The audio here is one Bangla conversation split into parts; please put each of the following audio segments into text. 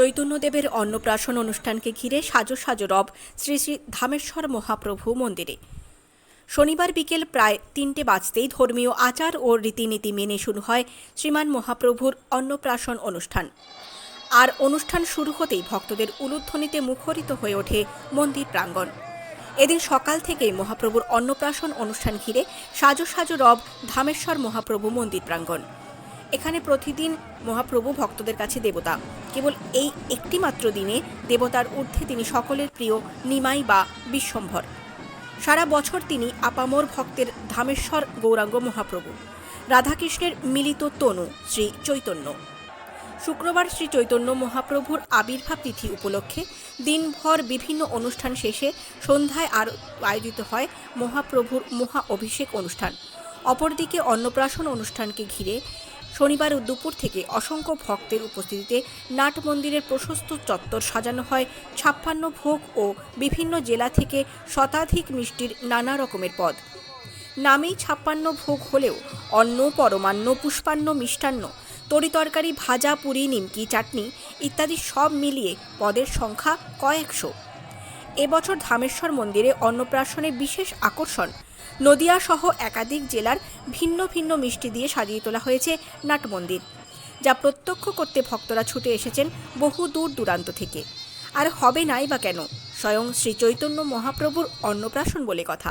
চৈতন্যদেবের অন্নপ্রাশন অনুষ্ঠানকে ঘিরে সাজো সাজো রব শ্রী শ্রী ধামেশ্বর মহাপ্রভু মন্দিরে। শনিবার বিকেল প্রায় তিনটে বাজতেই ধর্মীয় আচার ও রীতিনীতি মেনে শুরু হয় শ্রীমান মহাপ্রভুর অন্নপ্রাশন অনুষ্ঠান। আর অনুষ্ঠান শুরু হতেই ভক্তদের উলুধ্বনিতে মুখরিত হয়ে ওঠে মন্দির প্রাঙ্গণ। এদিন সকাল থেকেই মহাপ্রভুর অন্নপ্রাশন অনুষ্ঠান ঘিরে সাজো সাজো রব ধামেশ্বর মহাপ্রভু মন্দির প্রাঙ্গণ। এখানে প্রতিদিন মহাপ্রভু ভক্তদের কাছে দেবতা। কেবল এই একটি মাত্র দিনে দেবতার ঊর্ধ্বে তিনি সকলের প্রিয় নিমাই বা বিশ্বম্ভর। সারা বছর তিনি আপামর ভক্তের ধামেশ্বর গৌরাঙ্গ মহাপ্রভু, রাধাকৃষ্ণের মিলিত তনু শ্রী চৈতন্য। শুক্রবার শ্রী চৈতন্য মহাপ্রভুর আবির্ভাব তিথি উপলক্ষে দিনভর বিভিন্ন অনুষ্ঠান শেষে সন্ধ্যায় আর আয়োজিত হয় মহাপ্রভুর মহা অভিষেক অনুষ্ঠান। অপরদিকে অন্নপ্রাশন অনুষ্ঠানকে ঘিরে শনিবার দুপুর থেকে অসংখ্য ভক্তের উপস্থিতিতে নাট মন্দিরের প্রশস্ত চত্বর সাজানো হয়। ছাপ্পান্ন ভোগ ও বিভিন্ন জেলা থেকে শতাধিক মিষ্টির নানা রকমের পদ। নামেই ছাপ্পান্ন ভোগ হলেও অন্ন, পরমান্ন, পুষ্পান্ন, মিষ্টান্ন, তরিতরকারি, ভাজা, পুরি, নিমকি, চাটনি ইত্যাদি সব মিলিয়ে পদের সংখ্যা কয়েকশো। এবছর ধামেশ্বর মন্দিরে অন্নপ্রাশনে বিশেষ আকর্ষণ। নদিয়া সহ একাধিক জেলার ভিন্ন ভিন্ন মিষ্টি দিয়ে সাজিয়ে তোলা হয়েছে নাট মন্দির, যা প্রত্যক্ষ করতে ভক্তরা ছুটে এসেছেন বহু দূর দূরান্ত থেকে। আর হবে নাই বা কেন? স্বয়ং শ্রী চৈতন্য মহাপ্রভুর অন্নপ্রাশন বলে কথা।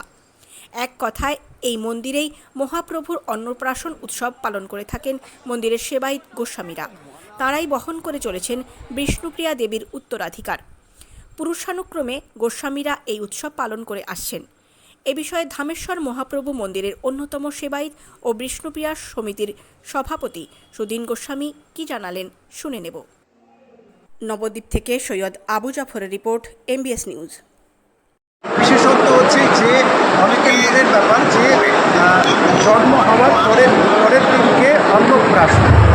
এক কথায়, এই মন্দিরেই মহাপ্রভুর অন্নপ্রাশন উৎসব পালন করে থাকেন মন্দিরের সেবায়িত গোস্বামীরা। তাঁরাই বহন করে চলেছেন বিষ্ণুপ্রিয়া দেবীর উত্তরাধিকার। পুরুষানুক্রমে গোস্বামীরা এই উৎসব পালন করে আসছেন। এ বিষয়ে ধামেশ্বর মহাপ্রভু মন্দিরের অন্যতম সেবায়িত ও বিষ্ণুপ্রিয়া সমিতির সভাপতি সুদিন গোস্বামী কি জানালেন শুনে নেব। নবদ্বীপ থেকে সৈয়দ আবু জাফরের রিপোর্ট, এমবিএস নিউজ। বিশেষত্ব হচ্ছে যে নিজের ব্যাপার যে জন্ম হওয়ার পরের পরের দিনকে অন্নপ্রাশন।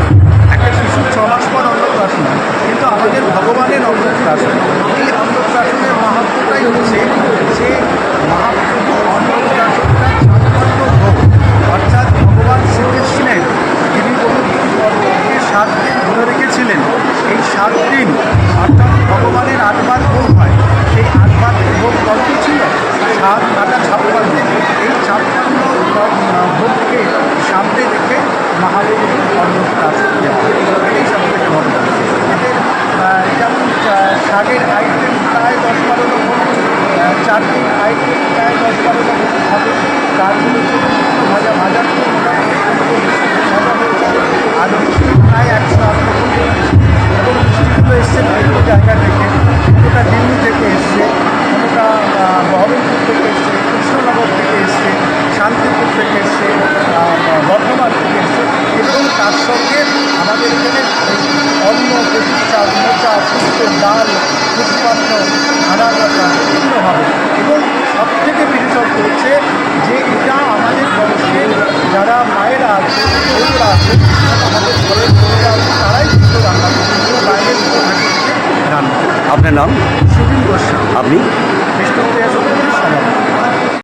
সাত দিন অর্থাৎ ভগবানের আটবার ভোগ হয় সেই আটবার ভোগ কত ছিল সাত আটা ছাপ্পান্ন এই ছাপ্পান্ন ভোগকে সামনে রেখে মহাদেবের হয়। এটাই সব থেকে বড়। এদের যেমন শাকের আইটেম প্রায় দশ বারো আপনার নাম? আপনি?